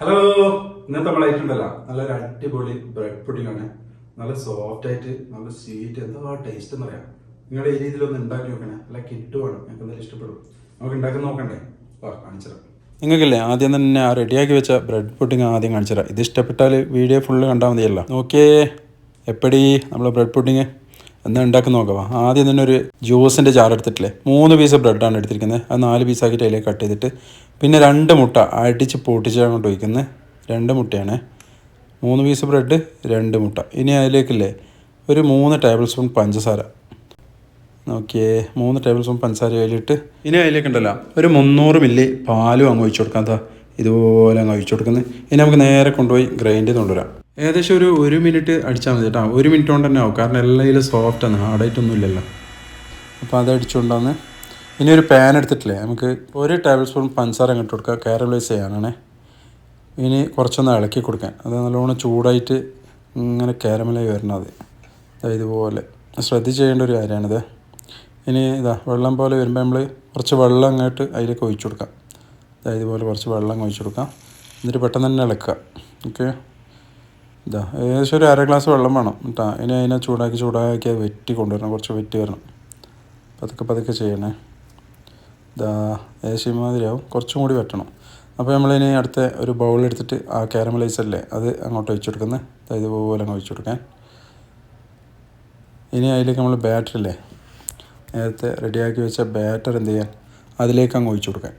Hello ഇന്നത്തെ നമ്മൾ ഉണ്ടല്ലോ നല്ലൊരു അടിപൊളി ബ്രെഡ് പുഡിംഗ് ആണ് നല്ല സോഫ്റ്റ് ആയിട്ട് നല്ല സ്വീറ്റ് എന്താ ടേസ്റ്റ് എന്ന് പറയാം. നിങ്ങളുടെ ഈ രീതിയിൽ ഒന്ന് ഉണ്ടാക്കി നോക്കണേ. നല്ല കിട്ടുവാണ്. ഞങ്ങൾക്ക് എന്തായാലും ഇഷ്ടപ്പെടും. നമുക്ക് ഉണ്ടാക്കി നോക്കണ്ടേ? ഓ കാണിച്ചുതരാം നിങ്ങൾക്കില്ലേ ആദ്യം തന്നെ ആ റെഡിയാക്കി വെച്ച ബ്രെഡ് പുഡിങ് ആദ്യം കാണിച്ചുതരാം ഇത് ഇഷ്ടപ്പെട്ടാൽ വീഡിയോ ഫുള്ള് കണ്ടാൽ മതിയല്ലോ. നോക്കിയേ. എപ്പടി നമ്മൾ ബ്രെഡ് പുഡിങ്? എന്നാ ഉണ്ടാക്കി നോക്കാം. ആദ്യം തന്നെ ഒരു ജ്യൂസിന്റെ ജാർ എടുത്തിട്ടില്ലേ? മൂന്ന് പീസ് ബ്രെഡാണ് എടുത്തിരിക്കുന്നത്. അത് നാല് പീസാക്കിയിട്ട് അതിലേക്ക് കട്ട് ചെയ്തിട്ട് പിന്നെ രണ്ട് മുട്ട അടിച്ച് പൊട്ടിച്ചാണ് കൊണ്ട് വയ്ക്കുന്നത് രണ്ട് മുട്ടയാണ്. മൂന്ന് പീസ് ബ്രെഡ് രണ്ട് മുട്ട. ഇനി അതിലേക്കില്ലേ? ഒരു മൂന്ന് ടേബിൾ സ്പൂൺ പഞ്ചസാര. നോക്കിയേ മൂന്ന് ടേബിൾ സ്പൂൺ പഞ്ചസാര അതിലിട്ട് ഇനി അതിലേക്ക് ഉണ്ടല്ലോ ഒരു മുന്നൂറ് മില്ലി പാലും അങ്ങ് ഒഴിച്ചു കൊടുക്കാം ഇതുപോലെ അങ്ങ് ഒഴിച്ചു കൊടുക്കുന്നത്. ഇനി നമുക്ക് നേരെ കൊണ്ടുപോയി ഗ്രൈൻഡ് ചെയ്ത് കൊണ്ടുവരാം. ഏകദേശം ഒരു ഒരു മിനിറ്റ് അടിച്ചാൽ മതി കേട്ടോ. ഒരു മിനിറ്റ് കൊണ്ട് തന്നെ ആവും. കാരണം എല്ലാം സോഫ്റ്റ് ആണ്. ഹാർഡായിട്ടൊന്നും ഇല്ലല്ലോ. അപ്പോൾ അത് അടിച്ചുകൊണ്ടാന്ന് ഇനി ഒരു പാൻ എടുത്തിട്ടില്ലേ? നമുക്ക് ഒരു ടേബിൾ സ്പൂൺ പഞ്ചസാര അങ്ങോട്ട് കൊടുക്കുക. കാരമലൈസ് ചെയ്യാനാണേ. ഇനി കുറച്ചൊന്ന് ഇളക്കി കൊടുക്കാൻ. അത് നല്ലോണം ചൂടായിട്ട് ഇങ്ങനെ കാരമലായി വരണത്. ഇതുപോലെ. ശ്രദ്ധിച്ച് ചെയ്യേണ്ട ഒരു കാര്യമാണിത്. ഇനി ഇതാ വെള്ളം പോലെ വരുമ്പോൾ നമ്മൾ കുറച്ച് വെള്ളം അങ്ങോട്ട് അതിലേക്ക് ഒഴിച്ചു കൊടുക്കാം. ഇതുപോലെ കുറച്ച് വെള്ളം ഒഴിച്ചു കൊടുക്കാം. എന്നിട്ട് പെട്ടെന്ന് തന്നെ ഇളക്കുക. ഓക്കെ ഇതാ ഏകദേശം ഒരു അര ഗ്ലാസ് വെള്ളം വേണം കേട്ടോ. ഇനി അതിനെ ചൂടാക്കി ചൂടാക്കി വെറ്റി കൊണ്ടുവരണം കുറച്ച് വെറ്റി വരണം. പതുക്കെ പതുക്കെ ചെയ്യണേ. ഇതാ ഏകദേശം ഇമാതിരിയാവും. കുറച്ചും കൂടി വെട്ടണം. അപ്പോൾ നമ്മളിനി അടുത്ത ഒരു ബൗൾ എടുത്തിട്ട് ആ കാരമലൈസ് അല്ലേ അത് അങ്ങോട്ട് വെച്ച് കൊടുക്കുന്നത് അതായത് ഇതുപോലെ അങ്ങ് വെച്ച് കൊടുക്കാൻ. ഇനി അതിലേക്ക് നമ്മൾ ബാറ്റർ ഇല്ലേ നേരത്തെ റെഡിയാക്കി വെച്ച ബാറ്റർ എന്ത് ചെയ്യാൻ അതിലേക്ക് അങ്ങ് ഒഴിച്ചു കൊടുക്കാൻ.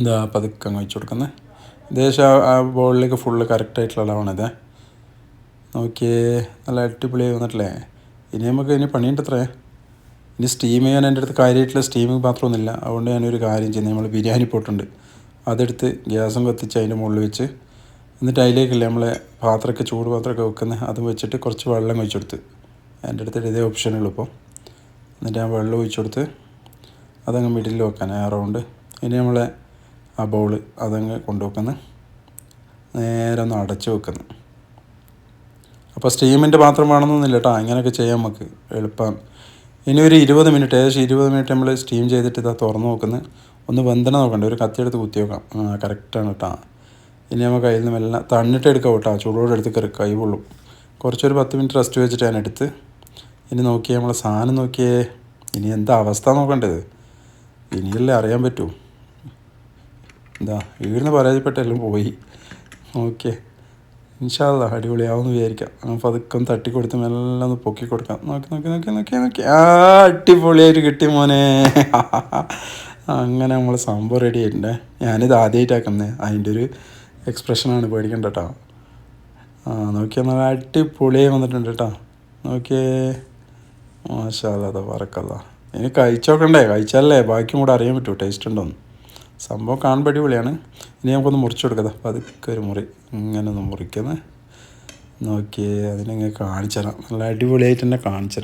ഇതാ പതുക്കെ അങ്ങ് ഒഴിച്ചു കൊടുക്കുന്നത് ഏകദേശം ആ- ബോളിലേക്ക് ഫുള്ള് കറക്റ്റായിട്ടുള്ള അളവാണിത് നോക്കിയേ നല്ല അടിപൊളിയായി വന്നിട്ടില്ലേ? ഇനി നമുക്ക് ഇനി പണിയുണ്ട് അത്രേ ഇനി സ്റ്റീം ചെയ്യാൻ എന്റെ അടുത്ത് കാര്യമായിട്ടുള്ള സ്റ്റീമിങ് പാത്രമൊന്നുമില്ല അതുകൊണ്ട് ഞാനൊരു കാര്യം ചെയ്യുന്നത് നമ്മൾ ബിരിയാണി പോട്ടുണ്ട്. അതെടുത്ത് ഗ്യാസും കത്തിച്ച് അതിന്റെ മുകളിൽ വെച്ച് എന്നിട്ട് അതിലേക്കല്ലേ നമ്മളെ പാത്രമൊക്കെ ചൂട് പാത്രമൊക്കെ വെക്കുന്നത് അതും വെച്ചിട്ട് കുറച്ച് വെള്ളം ഒഴിച്ചു കൊടുത്ത്. എന്റെ അടുത്ത് ഇതേ ഓപ്ഷനുള്ളൂ ഇപ്പോൾ എന്നിട്ട് ആ വെള്ളം ഒഴിച്ചു കൊടുത്ത് അതങ്ങ് മിഡിൽ വെക്കാൻ ആ റൗണ്ട് ഇനി നമ്മളെ ആ ബൗൾ അതങ്ങ് കൊണ്ടുവെക്കുന്നു. നേരെ ഒന്ന് അടച്ച് വെക്കുന്നു. അപ്പോൾ സ്റ്റീമിന്റെ പാത്രം വേണമെന്നൊന്നുമില്ല കേട്ടോ. ഇങ്ങനെയൊക്കെ ചെയ്യാം നമുക്ക് എളുപ്പം. ഇനി ഒരു ഇരുപത് മിനിറ്റ് ഏകദേശം ഇരുപത് മിനിറ്റ് നമ്മൾ സ്റ്റീം ചെയ്തിട്ട് ഇതാ തുറന്ന് നോക്കുന്നത് ഒന്ന് വെന്തന നോക്കണ്ട ഒരു കത്തിയെടുത്ത് കുത്തി നോക്കാം ആ കറക്റ്റാണ് കേട്ടോ. ഇനി നമുക്ക് അതിൽ നിന്ന് മെല്ലെ തണ്ണിട്ട് എടുക്കാം കേട്ടോ. ചൂടോടെ എടുത്ത് കറി കൈ പൊള്ളും കുറച്ചൊരു പത്ത് മിനിറ്റ് റെസ്റ്റ് വെച്ചിട്ട് ഞാൻ എടുത്ത്. ഇനി നോക്കിയേ നമ്മളെ സാധനം നോക്കിയേ. ഇനി എന്താ അവസ്ഥ നോക്കേണ്ടത് ഇനിയല്ലേ അറിയാൻ പറ്റൂ. എന്താ വീടിന് പരാജയപ്പെട്ടെല്ലാം പോയി. ഓക്കെ. ഇൻഷാല്ല അടിപൊളിയാവുമെന്ന് വിചാരിക്കാം. നമുക്ക് അതൊക്കെ ഒന്ന് തട്ടി കൊടുത്ത് മെല്ലെ ഒന്ന് പൊക്കി കൊടുക്കാം. നോക്കി നോക്കി നോക്കി നോക്കി നോക്കി. ആ അടിപൊളിയായിട്ട് കിട്ടി മോനെ. അങ്ങനെ നമ്മൾ സംഭവം റെഡി ആയിട്ടുണ്ടേ. ഞാനിത് ആദ്യമായിട്ടാക്കുന്നത് അതിന്റെ ഒരു എക്സ്പ്രഷനാണ് പേടിക്കണ്ട കേട്ടോ ആ നോക്കിയാൽ നല്ല അടിപൊളിയായി വന്നിട്ടുണ്ട് കേട്ടോ നോക്കിയേ. മാഷാല്ല അതാ പറക്കല്ല ഇനി കഴിച്ചോക്കണ്ടേ? കഴിച്ചാലേ ബാക്കിയും കൂടെ അറിയാൻ പറ്റുമോ ടേസ്റ്റ് ഉണ്ടോന്ന്. സംഭവം കാണുമ്പോൾ അടിപൊളിയാണ്. ഇനി നമുക്കൊന്ന് മുറിച്ചെടുക്കാം. പതുക്കെ ഒരു മുറി. ഇങ്ങനെ ഒന്ന് മുറിക്കുന്നത് നോക്കിയേ അതിനെങ്ങനെ കാണിച്ചു തരാം. നല്ല അടിപൊളിയായിട്ട് തന്നെ കാണിച്ചു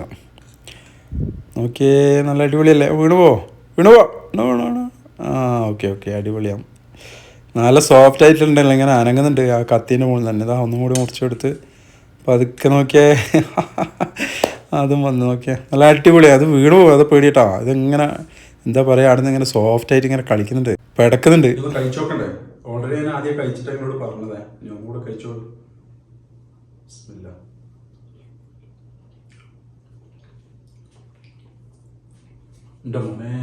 നോക്കിയേ നല്ല അടിപൊളിയല്ലേ? വീണു പോ. വീണു വീണു വീണു ആ ഓക്കെ ഓക്കെ അടിപൊളിയാണ് നല്ല സോഫ്റ്റ് ആയിട്ടുണ്ടല്ലോ ഇങ്ങനെ അനങ്ങുന്നുണ്ട്. ആ കത്തീന്റെ മുകളിൽ തന്നെ. ഇതാ ഒന്നും കൂടി മുറിച്ചെടുത്ത് പതുക്കെ നോക്കിയേ. അതും വന്ന് നോക്കിയേ. നല്ല അടിപൊളിയാണ് അത് വീണു പോകും അത് പേടിയിട്ടാ. ഇതിങ്ങനെ എന്താ പറയുക അവിടെ നിന്ന് ഇങ്ങനെ സോഫ്റ്റ് ആയിട്ട് ഇങ്ങനെ കളിക്കുന്നുണ്ട്. പിടക്കുന്നുണ്ട്. ഇതൊന്ന് കഴിച്ചു നോക്കണ്ടേ ഓൾറെഡി ഞാൻ ആദ്യം കഴിച്ചിട്ട് എന്നോട് പറഞ്ഞതേ. ഞാൻ കൂടെ കഴിച്ചോളൂ. ബിസ്മില്ലാ. എന്റെ മോനെ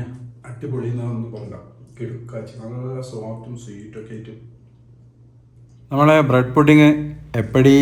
അടിപൊളി എന്നാന്ന് പറഞ്ഞ കിടുക്കാച്ചി നല്ല സോഫ്റ്റും സ്വീറ്റും ഒക്കെ ആയിട്ട്. നമ്മളെ ബ്രെഡ് പുഡിങ് എപ്പടി?